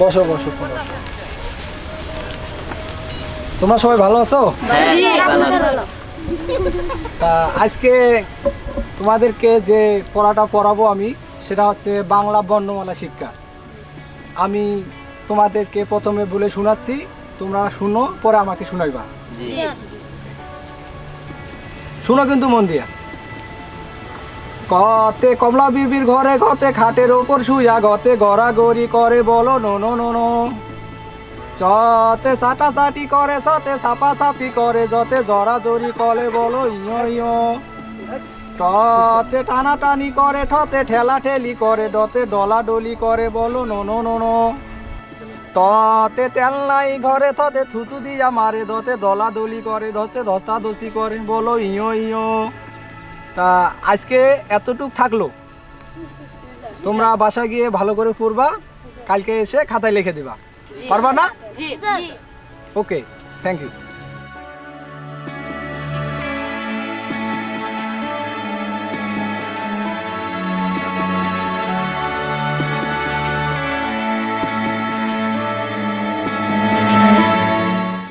বসো বসো তোমরা। সবাই ভালো আছো? আজকে তোমাদেরকে যে পড়াটা পড়াবো আমি সেটা হচ্ছে বাংলা বর্ণমালা শিক্ষা। আমি তোমাদেরকে প্রথমে বলে শোনাচ্ছি তোমরা শুনো পরে আমাকে শোনাইবা। শুনো কিন্তু মন দিয়া। কতে কমলা বিবির ঘরে গতে খাটের ওপর শুয়া গতে গড়াগড়ি করে বলো নো নো নো নো। চতে সাটা সাটি করে সতে সাপা সাপি করে যতে জরা জরি করে বলো ইয় ইয়। টতে টানা টানি করে ঠতে ঠেলা ঠেলি করে ডতে ডলা ডলি করে বলো নো নো নো নো। ততে তেল নাই ঘরে থতে থুতু দিয়া মারে দতে দলা দলি করে ধতে ধস্তা ধস্তি করে বলো ইয় ইয়। তা আজকে এতটুক থাকল। তোমরা বাসা গিয়ে ভালো করে পড়বা কালকে এসে খাতায় লিখে দিবা। পারবা না? Okay thank you